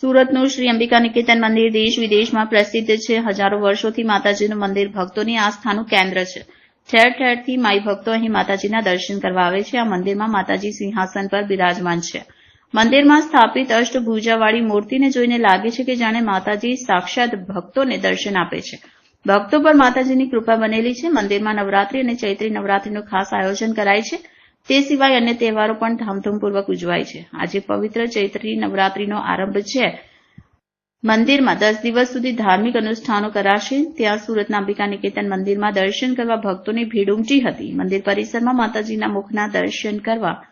સુરતનું શ્રી અંબિકા નિકેતન મંદિર દેશ વિદેશમાં પ્રસિદ્ધ છે. હજારો વર્ષોથી માતાજીનું મંદિર ભક્તોની આસ્થાનું કેન્દ્ર છે. ઠેર ઠેરથી માઈ ભક્તો અહીં માતાજીના દર્શન કરવા આવે છે. આ મંદિરમાં માતાજી સિંહાસન પર બિરાજમાન છે. મંદિરમાં સ્થાપિત અષ્ટભુજાવાળી મૂર્તિને જોઈને લાગે છે કે જાણે માતાજી સાક્ષાત ભક્તોને દર્શન આપે છે. ભક્તો પર માતાજીની કૃપા બનેલી છે. મંદિરમાં નવરાત્રી અને ચૈત્રી નવરાત્રીનું ખાસ આયોજન કરાય છે. તે સિવાય અન્ય તહેવારો પણ ધામધૂમપૂર્વક ઉજવાય છે. આજે પવિત્ર ચૈત્રી નવરાત્રીનો આરંભ છે. મંદિરમાં દસ દિવસ સુધી ધાર્મિક અનુષ્ઠાનો કરાશે. ત્યાં સુરતના અંબિકા નિકેતન મંદિરમાં દર્શન કરવા ભક્તોની ભીડ ઉમટી હતી. મંદિર પરિસરમાં માતાજીના મુખના દર્શન કરવા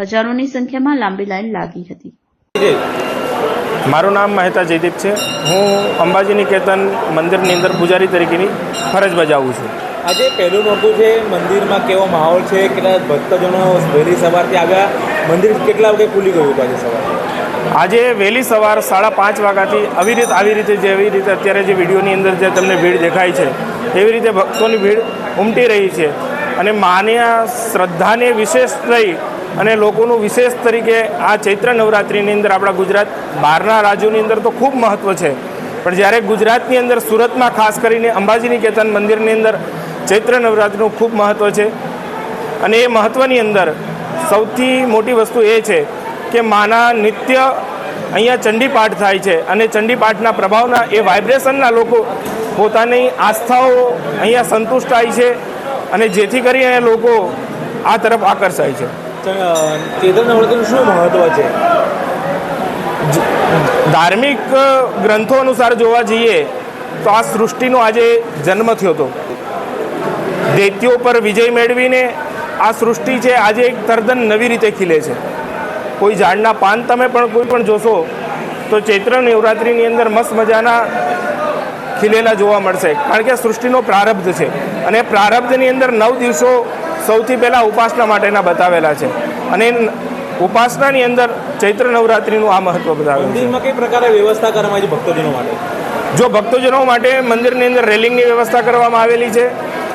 હજારોની સંખ્યામાં લાંબી લાઈન લાગી હતી. મારું નામ મહેતા જયદીપ છે. હું અંબાજી નિકેતન મંદિરની અંદર પૂજારી તરીકેની ફરજ બજાવું છું. આજે પહેલું નોરતું છે, મંદિરમાં કેવો માહોલ છે, કેટલા ભક્તજનો વહેલી સવારથી આવ્યા, મંદિર કેટલા વાગે ખુલી ગયું આજે સવારે? આજે વહેલી સવાર સાડા પાંચ વાગ્યાથી આવી રીતે આવી રીતે જેવી રીતે અત્યારે જે વિડીયોની અંદર જે તમને ભીડ દેખાય છે, એવી રીતે ભક્તોની ભીડ ઉમટી રહી છે. અને માન્ય શ્રદ્ધાને વિશેષ થઈ અને લોકોનું વિશેષ તરીકે આ ચૈત્ર નવરાત્રિની અંદર આપણા ગુજરાત બહારના રાજ્યોની અંદર તો ખૂબ મહત્ત્વ છે. પણ જ્યારે ગુજરાતની અંદર સુરતમાં ખાસ કરીને અંબાજીની કેતન મંદિરની અંદર ચૈત્ર નવરાત્રિનું ખૂબ મહત્ત્વ છે. અને એ મહત્ત્વની અંદર સૌથી મોટી વસ્તુ એ છે કે માના નિત્ય અહીંયા ચંડીપાઠ થાય છે અને ચંડીપાઠના પ્રભાવના એ વાઇબ્રેશનના લોકો પોતાની આસ્થાઓ અહીંયા સંતુષ્ટ થાય છે અને જેથી કરીને લોકો આ તરફ આકર્ષાય છે. ચૈત્ર નવરાત્રિનું શું મહત્વ છે? ધાર્મિક ગ્રંથો અનુસાર જોવા જઈએ તો આ સૃષ્ટિનો આજે જન્મ થયો હતો. દૈત્યો પર વિજય મેળવીને આ સૃષ્ટિ છે આજે એક તદ્દન નવી રીતે ખીલે છે. કોઈ ઝાડના પાન તમે પણ કોઈ પણ જોશો તો ચૈત્ર નવરાત્રિની અંદર મસ્ત મજાના ખીલેલા જોવા મળશે. કારણ કે સૃષ્ટિનો પ્રારબ્ધ છે અને પ્રારબ્ધની અંદર નવ દિવસો સૌથી પહેલાં ઉપાસના માટેના બતાવેલા છે. અને ઉપાસનાની અંદર ચૈત્ર નવરાત્રિનું આ મહત્વ મંદિરમાં કઈ પ્રકારે વ્યવસ્થા કરવામાં આવી છે ભક્તજનો માટે? જો ભક્તજનો માટે મંદિરની અંદર રેલિંગની વ્યવસ્થા કરવામાં આવેલી છે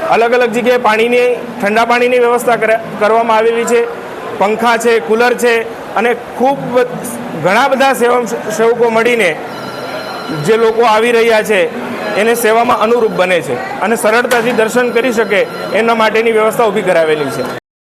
અલગ અલગ જગ્યાએ પાણીની, ઠંડા પાણીની વ્યવસ્થા કરા- કરવામાં આવેલી છે. પંખા છે, કુલર છે અને ખૂબ ઘણા બધા સેવા સેવકો મળીને જે લોકો આવી રહ્યા છે, એને સેવામાં અનુરૂપ બને છે અને સરળતાથી દર્શન કરી શકે એના માટેની વ્યવસ્થા ઊભી કરાવેલી છે.